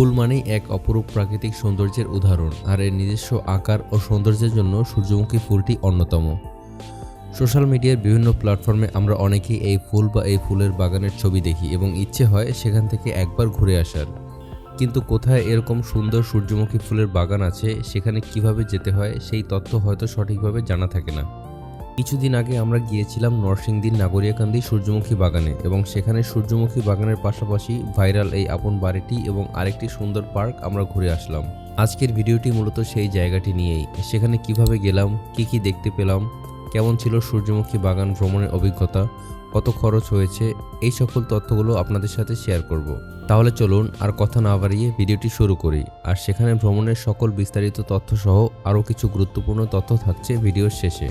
ফুল মানেই এক অপরূপ প্রাকৃতিক সৌন্দর্যের উদাহরণ, আর এর নিজস্ব আকার ও সৌন্দর্যের জন্য সূর্যমুখী ফুলটি অন্যতম। সোশ্যাল মিডিয়ার বিভিন্ন প্ল্যাটফর্মে আমরা অনেকেই এই ফুল বা এই ফুলের বাগানের ছবি দেখি এবং ইচ্ছে হয় সেখান থেকে একবার ঘুরে আসার। কিন্তু কোথায় এরকম সুন্দর সূর্যমুখী ফুলের বাগান আছে, সেখানে কীভাবে যেতে হয়, সেই তথ্য হয়তো সঠিকভাবে জানা থাকে না। কিছুদিন আগে আমরা গিয়েছিলাম নরসিংদীর নাগরিয়াকান্দি সূর্যমুখী বাগানে এবং সেখানে সূর্যমুখী বাগানের পাশাপাশি ভাইরাল এই আপন বাড়িটি এবং আরেকটি সুন্দর পার্ক আমরা ঘুরে আসলাম। আজকের ভিডিওটি মূলত সেই জায়গাটি নিয়েই। সেখানে কীভাবে গেলাম, কি কি দেখতে পেলাম, কেমন ছিল সূর্যমুখী বাগান ভ্রমণের অভিজ্ঞতা, কত খরচ হয়েছে, এই সকল তথ্যগুলো আপনাদের সাথে শেয়ার করব। তাহলে চলুন আর কথা না বাড়িয়ে ভিডিওটি শুরু করি। আর সেখানে ভ্রমণের সকল বিস্তারিত তথ্য সহ আরও কিছু গুরুত্বপূর্ণ তথ্য থাকছে ভিডিওর শেষে।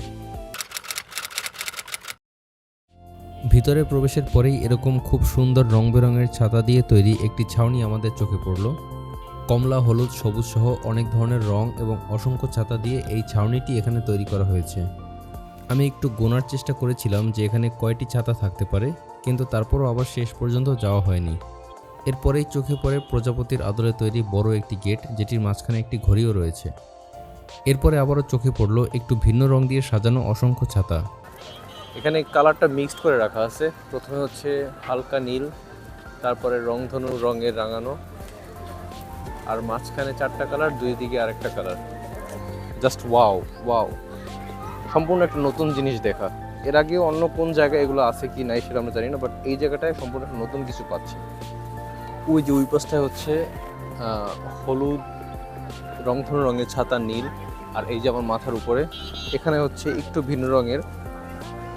ভিতরে প্রবেশের পরেই এরকম খুব সুন্দর রং বেরঙের ছাতা দিয়ে তৈরি একটি ছাউনি আমাদের চোখে পড়ল। কমলা, হলুদ, সবুজ সহ অনেক ধরনের রং এবং অসংখ্য ছাতা দিয়ে এই ছাউনিটি এখানে তৈরি করা হয়েছে। আমি একটু গোনার চেষ্টা করেছিলাম যে এখানে কয়টি ছাতা থাকতে পারে, কিন্তু তারপরও আবার শেষ পর্যন্ত যাওয়া হয়নি। এরপরেই চোখে পড়ে প্রজাপতির আদলে তৈরি বড় একটি গেট, যেটির মাঝখানে একটি ঘড়িও রয়েছে। এরপরে আবারও চোখে পড়ল একটু ভিন্ন রং দিয়ে সাজানো অসংখ্য ছাতা। এখানে কালারটা মিক্সড করে রাখা আছে। প্রথমে হচ্ছে হালকা নীল, তারপরে রংধনু রঙের রাঙানো। আর মাঝখানে চারটা কালার, দুই দিকে আরেকটা কালার। জাস্ট ওয়াও ওয়াও সম্পূর্ণ একটা নতুন জিনিস দেখা। এর আগে অন্য কোন জায়গায় এগুলো আছে কি নাই সেটা আমরা জানি না বাট এই জায়গাটায় সম্পূর্ণ একটা নতুন কিছু পাচ্ছি। ওই যে ওই পাশটায় হচ্ছে হলুদ রংধনু রঙের ছাতা নীল, আর এই যে আমার মাথার উপরে। এখানে হচ্ছে একটু ভিন্ন রঙের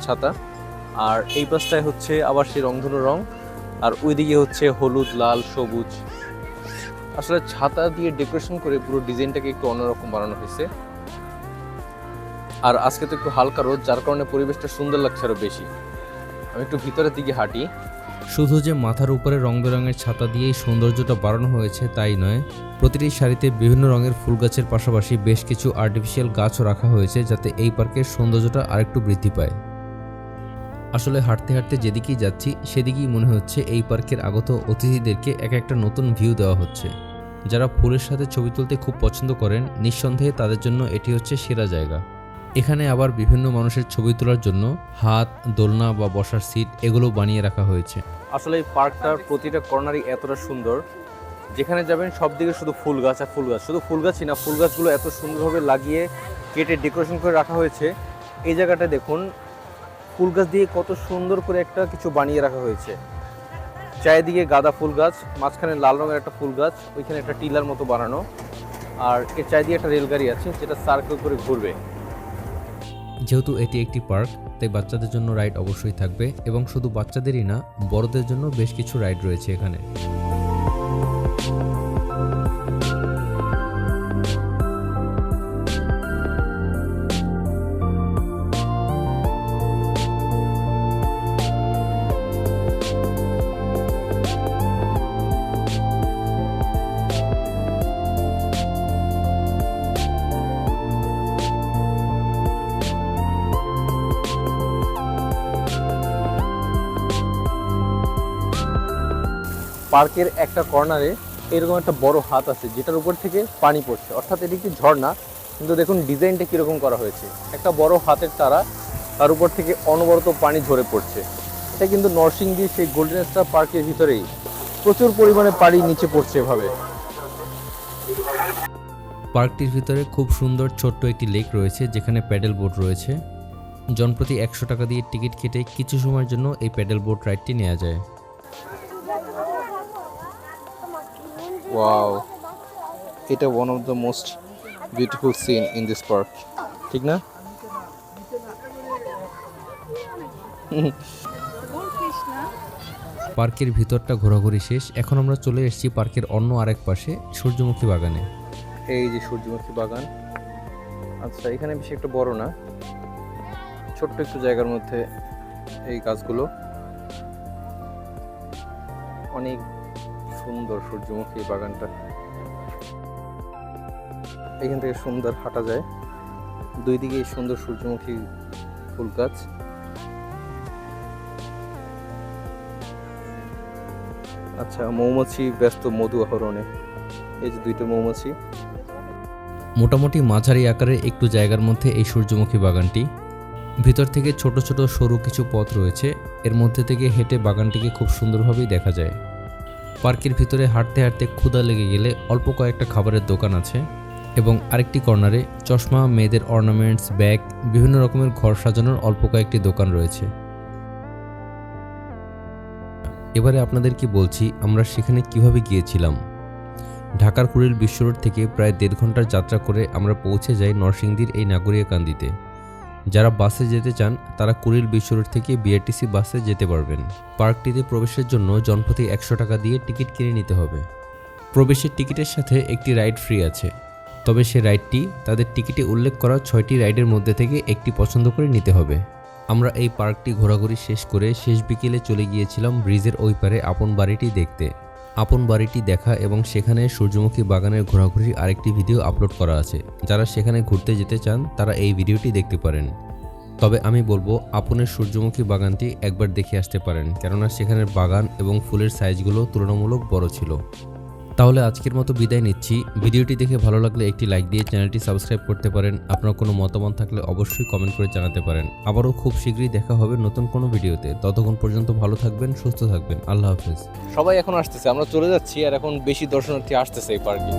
ছাতা। আর এই পাশটায় হচ্ছে আবার সেই রংধনু রং। আর ওইদিকে হচ্ছে হলুদ, লাল, সবুজ। আসলে ছাতা দিয়ে ডেকোরেশন করে পুরো ডিজাইনটাকে একটু অন্যরকম বানানো হয়েছে। আর আজকে তো একটু হালকা রোদ, যার কারণে পরিবেশটা সুন্দর লাগছে আরও বেশি। আমি একটু ভিতরের দিকে হাঁটি। শুধু যে মাথার উপরে রং বেরঙের ছাতা দিয়েই সৌন্দর্যটা বাড়ানো হয়েছে তাই নয়, প্রতিটি সারিতে বিভিন্ন রঙের ফুল গাছের পাশাপাশি বেশ কিছু আর্টিফিশিয়াল গাছও রাখা হয়েছে যাতে এই পার্কের সৌন্দর্যটা আরেকটু বৃদ্ধি পায়। আসলে হাঁটতে হাঁটতে যেদিকেই যাচ্ছি, সেদিকেই মনে হচ্ছে এই পার্কের আগত অতিথিদেরকে এক একটা নতুন ভিউ দেওয়া হচ্ছে। যারা ফুলের সাথে ছবি তুলতে খুব পছন্দ করেন, নিঃসন্দেহে তাদের জন্য এটি হচ্ছে সেরা জায়গা। এখানে আবার বিভিন্ন মানুষের ছবি তোলার জন্য হাত, দোলনা বা বসার সিট এগুলো বানিয়ে রাখা হয়েছে। আসলে এই পার্কটার প্রতিটা কর্নারই এতটা সুন্দর, যেখানে যাবেন সব দিকে শুধু ফুল গাছ আর ফুল গাছ। শুধু ফুল গাছই না, ফুল গাছগুলো এত সুন্দরভাবে লাগিয়ে কেটে ডেকোরেশন করে রাখা হয়েছে। এই জায়গাটা দেখুন ফুল গাছ দিয়ে কত সুন্দর করে একটা কিছু বানিয়ে রাখা হয়েছে। চারিদিকে গাঁদা ফুল গাছ, মাঝখানে লাল রঙের একটা ফুল গাছ, ওইখানে একটা টিলার মতো বানানো। আর এর চারিদিকে একটা রেলগাড়ি আছে, যেটা সার্কেল করে ঘুরবে। যেহেতু এটি একটি পার্ক, তাই বাচ্চাদের জন্য রাইড অবশ্যই থাকবে এবং শুধু বাচ্চাদেরই না, বড়দের জন্য বেশ কিছু রাইড রয়েছে এখানে। পার্কের একটা কর্নারে এরকম একটা বড় হাত আছে, যেটার উপর থেকে পানি পড়ছে। অর্থাৎ এটি একটি ঝর্ণা, কিন্তু দেখুন ডিজাইনটা কীরকম করা হয়েছে। একটা বড় হাতের তারা, তার উপর থেকে অনবরত পানি ঝরে পড়ছে। এটা কিন্তু নরসিংদী সেই গোল্ডেন স্টার পার্কের ভিতরেই প্রচুর পরিমাণে পানি নিচে পড়ছে এভাবে। পার্কটির ভিতরে খুব সুন্দর ছোট্ট একটি লেক রয়েছে, যেখানে প্যাডেল বোট রয়েছে। জনপ্রতি একশো টাকা দিয়ে টিকিট কেটে কিছু সময়ের জন্য এই প্যাডেল বোট রাইডটি নেওয়া যায়। ওয়াও এটা one of the most beautiful scene in this park ঠিক না পার্কের ভিতরটা ঘোরাঘুরি শেষ। এখন আমরা চলে এসেছি পার্কের অন্য আরেক পাশে সূর্যমুখী বাগানে। এই যে সূর্যমুখী বাগান। আচ্ছা এখানে বেশি একটা বড় না। ছোট্ট একটু জায়গার মধ্যে এই গাছগুলো। অনেক সুন্দর সূর্যমুখী বাগানটা। এখান থেকে সুন্দর হাঁটা যায়। দুই দিকে সুন্দর সূর্যমুখী ফুল গাছ। আচ্ছা মৌমাছি ব্যস্ত মধু আহরণে। এই যে দুইটা মৌমাছি। মোটামুটি মাঝারি আকারের একটু জায়গার মধ্যে এই সূর্যমুখী বাগানটি। ভিতর থেকে ছোট ছোট সরু কিছু পথ রয়েছে। এর মধ্যে থেকে হেঁটে বাগানটিকে খুব সুন্দরভাবেই দেখা যায়। পার্কের ভিতরে হাঁটতে হাঁটতে ক্ষুধা লেগে গেলে অল্প কয়েকটা খাবারের দোকান আছে এবং আরেকটি কর্নারে চশমা, মেয়েদের অর্নামেন্টস ব্যাগ বিভিন্ন রকমের ঘর সাজানোর অল্প কয়েকটি দোকান রয়েছে। এবারে আপনাদের কি বলছি, আমরা সেখানে কীভাবে গিয়েছিলাম? ঢাকার কুড়িল বিশ্ব রোড থেকে প্রায় দেড় ঘণ্টার যাত্রা করে আমরা পৌঁছে যাই নরসিংদীর এই নাগরিয়া কান্দিতে যারা বাসে যেতে চান, তারা কুড়িল বিশ্ব রোড থেকে বিআরটিসি বাসে যেতে পারবেন। পার্কটিতে প্রবেশের জন্য জনপ্রতি একশো টাকা দিয়ে টিকিট কিনে নিতে হবে। প্রবেশের টিকিটের সাথে একটি রাইড ফ্রি আছে। তবে সে রাইডটি তাদের টিকিটে উল্লেখ করা ছয়টি রাইডের মধ্যে থেকে একটি পছন্দ করে নিতে হবে। আমরা এই পার্কটি ঘোরাঘুরি শেষ করে শেষ বিকেলে চলে গিয়েছিলাম ব্রিজের ওই পারে আপন বাড়িটি দেখতে। আপন বাড়িটি দেখা এবং সেখানে সূর্যমুখী বাগানের ঘোরাঘুরি আরেকটি ভিডিও আপলোড করা আছে। যারা সেখানে ঘুরতে যেতে চান, তারা এই ভিডিওটি দেখতে পারেন। তবে আমি বলব, আপনের সূর্যমুখী বাগানটি একবার দেখে আসতে পারেন, কেননা সেখানের বাগান এবং ফুলের সাইজগুলো তুলনামূলক বড় ছিল। তাহলে আজকের মতো বিদায় নিচ্ছি। ভিডিওটি দেখে ভালো লাগলে একটি লাইক দিয়ে চ্যানেলটি সাবস্ক্রাইব করতে পারেন। আপনার কোনো মতামত থাকলে অবশ্যই কমেন্ট করে জানাতে পারেন। আবারও খুব শীঘ্রই দেখা হবে নতুন কোনো ভিডিওতে। ততক্ষণ পর্যন্ত ভালো থাকবেন, সুস্থ থাকবেন। আল্লাহ হাফেজ। সবাই এখন আসতেছে, আমরা চলে যাচ্ছি, আর এখন বেশি দর্শনার্থী আসতেছে এই পার্কে